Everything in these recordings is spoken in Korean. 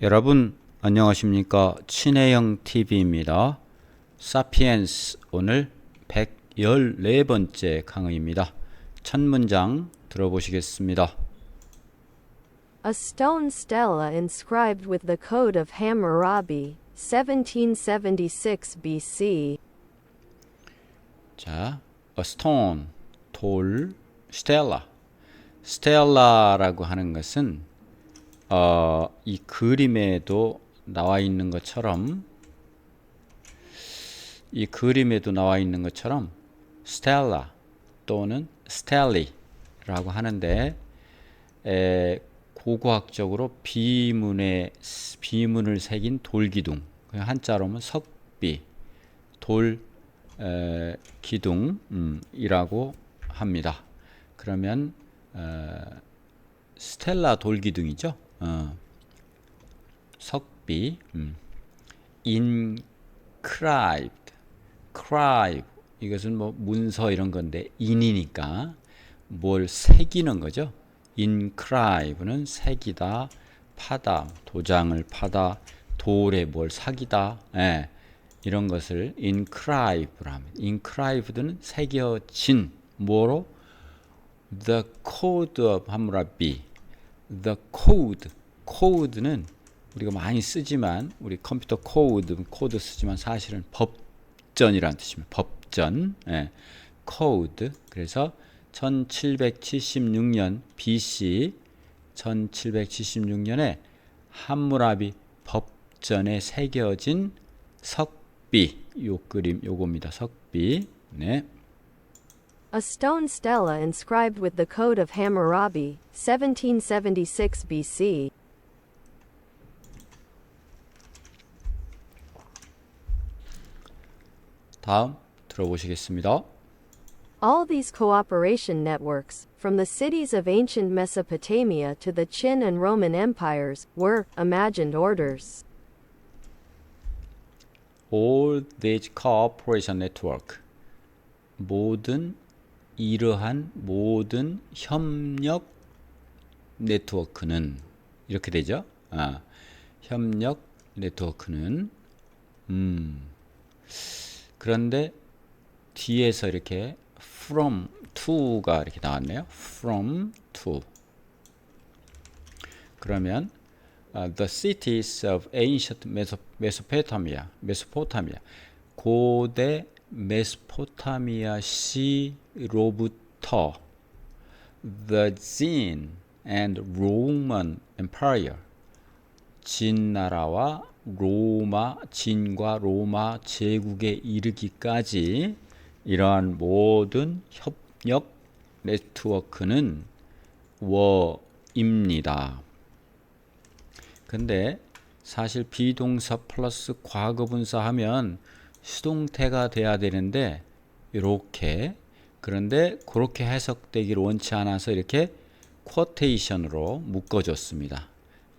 여러분 안녕하십니까 친해영 TV입니다. 사피엔스 오늘 114번째 강의입니다. 첫 문장 들어보시겠습니다. A stone stela inscribed with the code of Hammurabi, 1776 BC. 자, a stone 돌 스텔라 스텔라라고 하는 것은 어, 이 그림에도 나와 있는 것처럼 이 그림에도 나와 있는 것처럼 스텔라 또는 스텔리라고 하는데 에, 고고학적으로 비문에 비문을 새긴 돌기둥 그 한자로는 석비 돌 에, 기둥이라고 합니다. 그러면 어, 스텔라 돌기둥이죠. 어, 석비 음. inscribed scribe 이것은 뭐 문서 이런 건데 인이니까 뭘 새기는 거죠. inscribe는 새기다, 파다, 도장을 파다, 돌에 뭘 사기다, 예, 이런 것을 inscribe라 합니다. inscribed는 새겨진 뭐로 the code of Hammurabi the code code는 우리가 많이 쓰지만 우리 컴퓨터 코드 코드 쓰지만 사실은 법전이라는 뜻입니다. 법전 예. code 그래서 1776년 BC 1776년에 함무라비 법전에 새겨진 석비 요 그림 요겁니다. 석비 네. A stone stela inscribed with the code of Hammurabi, 1776 BC. 다음 들어보시겠습니다. All these cooperation networks, from the cities of ancient Mesopotamia to the Qin and Roman empires, were imagined orders. All these cooperation network 모든 이러한 모든 협력 네트워크는 이렇게 되죠. 아, 협력 네트워크는 음 그런데 뒤에서 이렇게 from to가 이렇게 나왔네요. from to 그러면 uh, the cities of ancient Meso- Mesopotamia, Mesopotamia, 고대 메소포타미아 시로부터 the Jin and Roman Empire, 진 나라와 로마, 진과 로마 제국에 이르기까지 이러한 모든 협력 네트워크는 워입니다. 근데 사실 비동사 플러스 과거분사 하면 수동태가 돼야 되는데 이렇게 그런데 그렇게 해석되기를 원치 않아서 이렇게 쿼테이션으로 묶어줬습니다.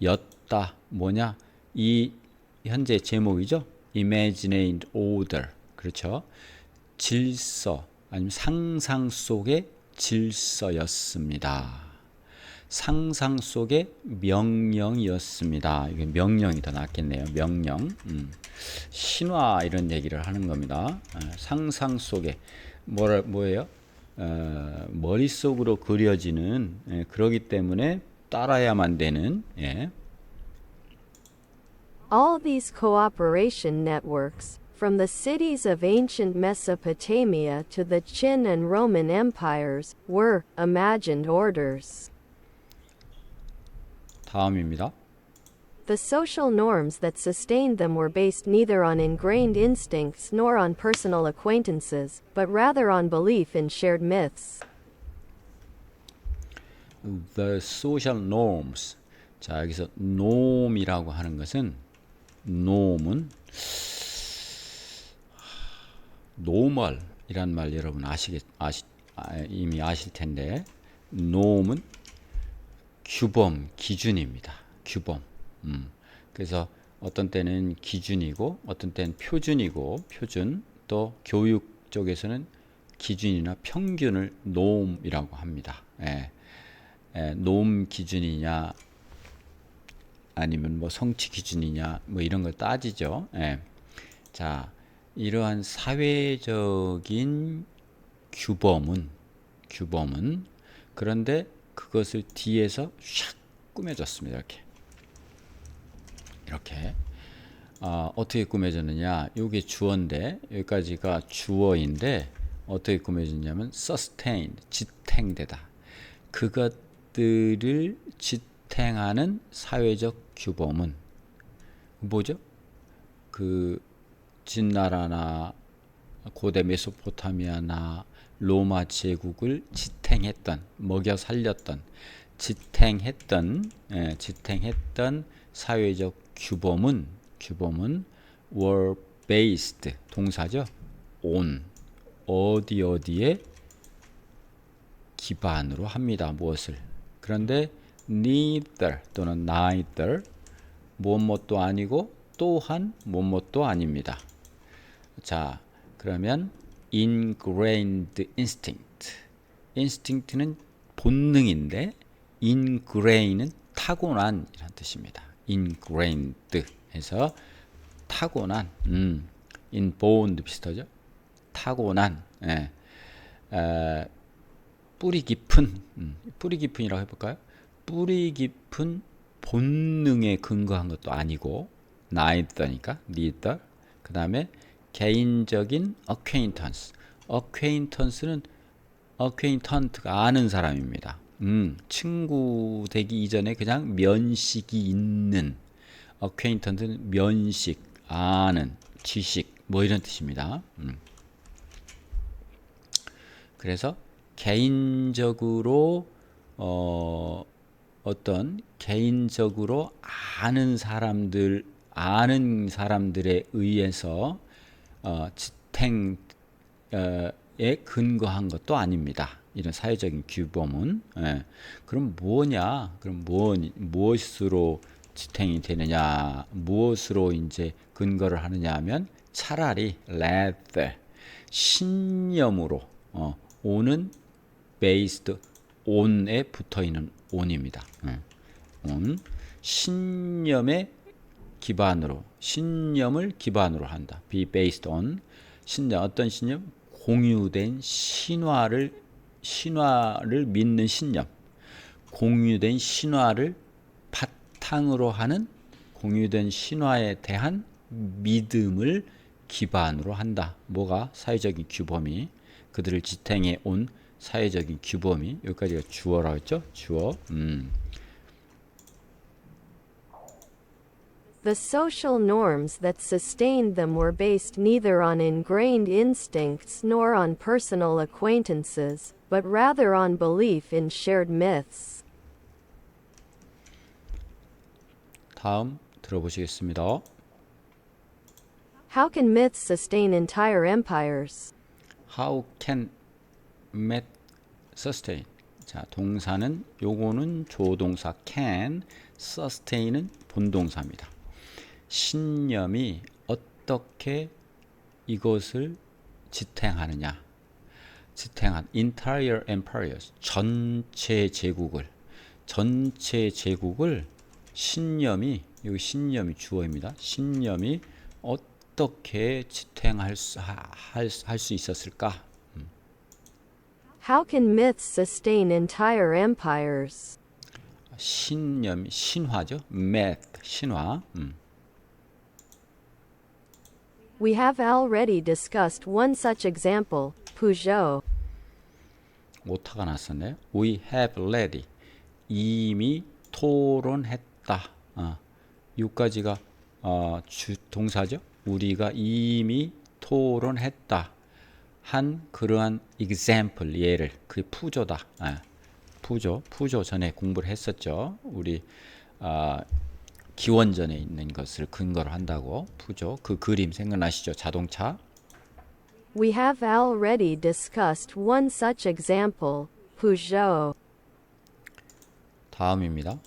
였다 뭐냐 이 현재 제목이죠. Imagined order 그렇죠. 질서 아니면 상상 속의 질서였습니다. 상상 속의 명령이었습니다. 이게 명령이 더 낫겠네요. 명령. 음. 신화 이런 얘기를 하는 겁니다. 어, 상상 속에 뭐라 뭐예요? 어, 머릿속으로 그려지는 예, 그러기 때문에 따라야만 되는 예. All these cooperation networks, from the cities of ancient Mesopotamia to the Qin and Roman empires, were imagined orders. 다음입니다. The social norms that sustained them were based neither on ingrained instincts nor on personal acquaintances, but rather on belief in shared myths. The social norms. 자, 여기서 norm이라고 하는 것은 norm은 normal이란 말 여러분 아시겠 아시 아, 이미 아실 텐데 norm은 규범, 기준입니다. 규범. 음. 그래서 어떤 때는 기준이고 어떤 때는 표준이고 표준 또 교육 쪽에서는 기준이나 평균을 norm이라고 합니다. 예. 예, 노음 기준이냐 아니면 뭐 성취 기준이냐 뭐 이런 걸 따지죠. 예. 자, 이러한 사회적인 규범은 규범은 그런데 그것을 뒤에서 샥 꾸며줬습니다. 이렇게 이렇게 아, 어떻게 꾸며졌느냐? 요게 주어인데 여기까지가 주어인데 어떻게 꾸며졌냐면 sustain 지탱되다. 그것들을 지탱하는 사회적 규범은 뭐죠? 그 진나라나 고대 메소포타미아나 로마 제국을 지탱했던 먹여 살렸던 지탱했던 예, 지탱했던 사회적 규범은 규범은 were based 동사죠 on 어디 어디에 기반으로 합니다 무엇을 그런데 neither 또는 neither 무엇도 아니고 또한 무엇도 아닙니다 자, 그러면 ingrained instinct. instinct는 본능인데 ingrain은 타고난 이란 뜻입니다. ingrained 해서 타고난 음, inborn 비슷하죠? 타고난 예. 에, 뿌리 깊은 음, 뿌리 깊은이라고 해볼까요? 뿌리 깊은 본능에 근거한 것도 아니고 neither니까 neither 그 다음에 개인적인 acquaintance. acquaintance는 acquaintant가 아는 사람입니다. 음, 친구 되기 이전에 그냥 면식이 있는 acquaintant는 면식, 아는, 지식 뭐 이런 뜻입니다. 음. 그래서 개인적으로 어, 어떤 개인적으로 아는 사람들 아는 사람들에 의해서 어, 지탱에 근거한 것도 아닙니다. 이런 사회적인 규범은 예. 그럼 뭐냐? 그럼 뭐 무엇으로 지탱이 되느냐? 무엇으로 이제 근거를 하느냐 하면 차라리 rather 신념으로 어, on은 based on에 붙어 있는 on입니다. 예. on 신념에 기반으로 신념을 기반으로 한다. be based on 신념 어떤 신념? 공유된 신화를 신화를 믿는 신념. 공유된 신화를 바탕으로 하는 공유된 신화에 대한 믿음을 기반으로 한다. 뭐가 사회적인 규범이 그들을 지탱해 온 사회적인 규범이 여기까지가 주어라고 했죠? 주어. 음. The social norms that sustained them were based neither on ingrained instincts nor on personal acquaintances, but rather on belief in shared myths. 다음 들어보시겠습니다. How can myths sustain entire empires? How can met sustain? 자, 동사는 요거는 조동사 can, sustain은 본동사입니다. 신념이 어떻게 이것을 지탱하느냐? 지탱한 entire empires 전체 제국을 전체 제국을 신념이 여기 신념이 주어입니다. 신념이 어떻게 지탱할 수, 할, 할 수 있었을까? How can myths sustain entire empires? 신념 신화죠. myth 신화. 음. We have already discussed one such example, Peugeot. 오타가 났었네요. We have already 이미 토론했다. 아, 여기까지가 어, 주 동사죠. 우리가 이미 토론했다. 한 그러한 example 예를 그 푸조다. 아, 푸조 푸조 전에 공부를 했었죠. 우리 아, 기원전에 있는 것을 근거로 한다고 푸조 그 그림 생각나시죠? 자동차 We have already discussed one such example, Peugeot. 다음입니다.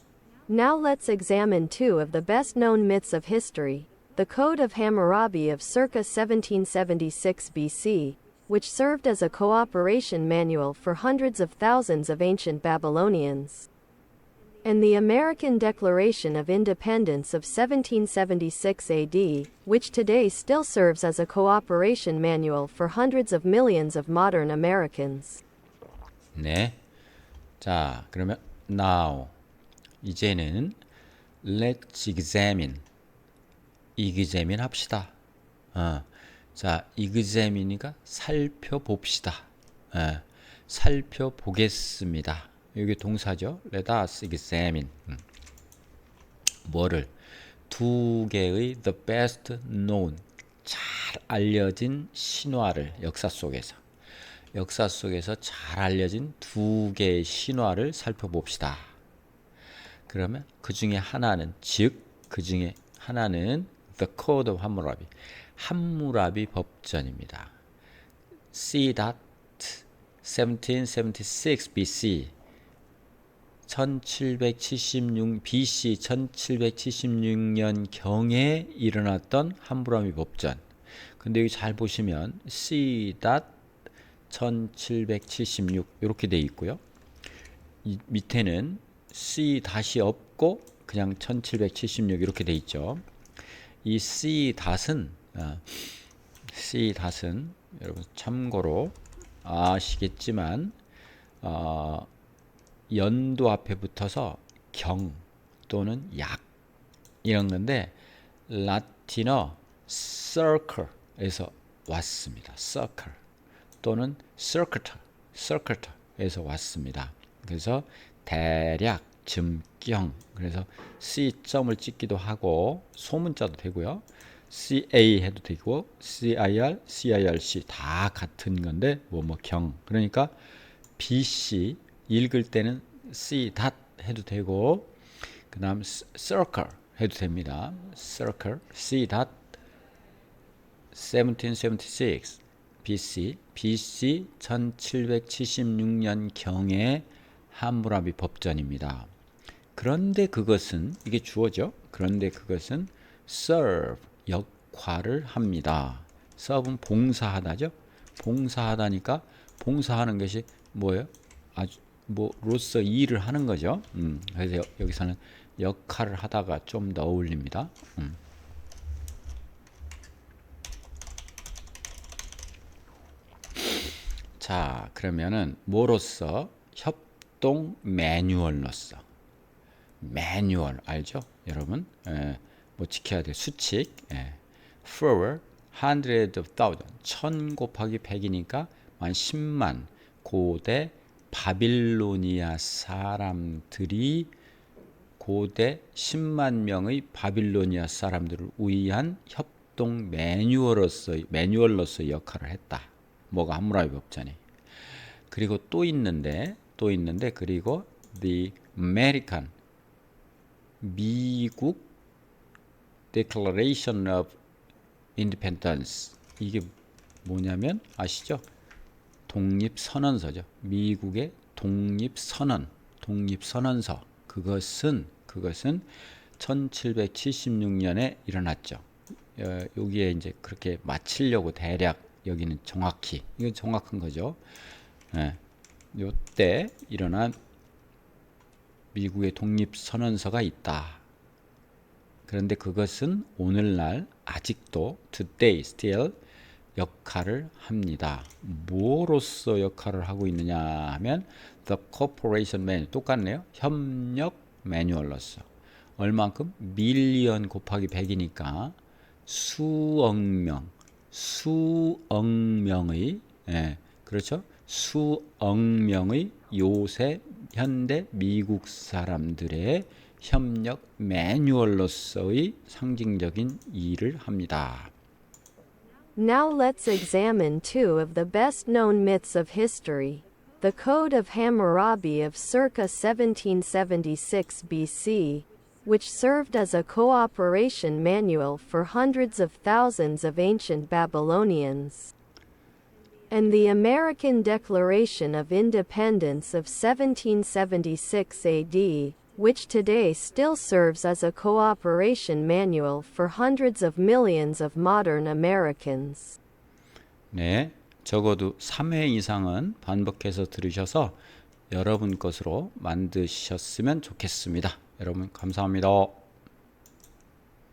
Now let's examine two of the best known myths of history the Code of Hammurabi of circa 1776 BC, which served as a cooperation manual for hundreds of thousands of ancient Babylonians. and the American Declaration of Independence of 1776 AD, which today still serves as a cooperation manual for hundreds of millions of modern Americans. 네. 자, 그러면 now 이제는 let's examine examine 합시다. 어. 자, examine이가 살펴봅시다. 예. 살펴보겠습니다. 이게 동사죠. Let us examine. 음. 뭐를 두 개의 the best known 잘 알려진 신화를 역사 속에서 역사 속에서 잘 알려진 두 개의 신화를 살펴봅시다. 그러면 그 중에 하나는 즉 그 중에 하나는 The Code of Hammurabi 함무라비 법전입니다. C. 1776 BC 1776 BC 1776년 경에 일어났던 함무라비 법전. 근데 여기 잘 보시면 C. 1776 이렇게 돼 있고요. 이 밑에는 C 다시 없고 그냥 1776 이렇게 돼 있죠. 이 C 닷은 아, C 닷은 여러분 참고로 아시겠지만 어, 연도 앞에 붙어서 경 또는 약 이런 건데 라틴어 circle에서 왔습니다. circle 또는 circuit, circuit에서 왔습니다. 그래서 대략, 즈경 그래서 C 점을 찍기도 하고 소문자도 되고요. CA 해도 되고 CIR, CIRC 다 같은 건데 뭐뭐 경 그러니까 BC 읽을 때는 C 닷 해도 되고 그다음 circle 해도 됩니다. circle C 닷 1776 BC BC 1776년 경에 함무라비 법전입니다. 그런데 그것은 이게 주어죠. 그런데 그것은 serve 역할을 합니다. serve는 봉사하다죠. 봉사하다니까 봉사하는 것이 뭐예요? 아주 뭐로서 일을 하는 거죠. 음, 그래서 여, 여기서는 역할을 하다가 좀 더 어울립니다. 음. 자, 그러면은 뭐로서 협동 매뉴얼로서 매뉴얼 알죠? 여러분, 예, 뭐 지켜야 돼 수칙. 예. For hundred of thousand 천 곱하기 백이니까 만 10만 고대 바빌로니아 사람들이 고대 10만 명의 바빌로니아 사람들을 위한 협동 매뉴얼로서 매뉴얼로서 역할을 했다. 뭐가 함무라비 법전이. 그리고 또 있는데 또 있는데 그리고 the American 미국 Declaration of Independence 이게 뭐냐면 아시죠? 독립선언서죠. 미국의 독립선언, 독립선언서. 그것은 그것은 1776년에 일어났죠. 어, 여기에 이제 그렇게 맞추려고 대략 여기는 정확히 이건 정확한 거죠. 예. 요때 일어난 미국의 독립선언서가 있다. 그런데 그것은 오늘날 아직도 today still 역할을 합니다. 뭐로서 역할을 하고 있느냐 하면 the corporation manual 똑같네요. 협력 매뉴얼로서 얼만큼 밀리언 곱하기 100이니까 수억 명 수억 명의 예, 그렇죠? 수억 명의 요새 현대 미국 사람들의 협력 매뉴얼로서의 상징적인 일을 합니다. Now let's examine two of the best known myths of history. The Code of Hammurabi of circa 1776 BC, which served as a cooperation manual for hundreds of thousands of ancient Babylonians. And the American Declaration of Independence of 1776 AD, which today still serves as a cooperation manual for hundreds of millions of modern Americans. 네, 적어도 3회 이상은 반복해서 들으셔서 여러분 것으로 만드셨으면 좋겠습니다. 여러분 감사합니다.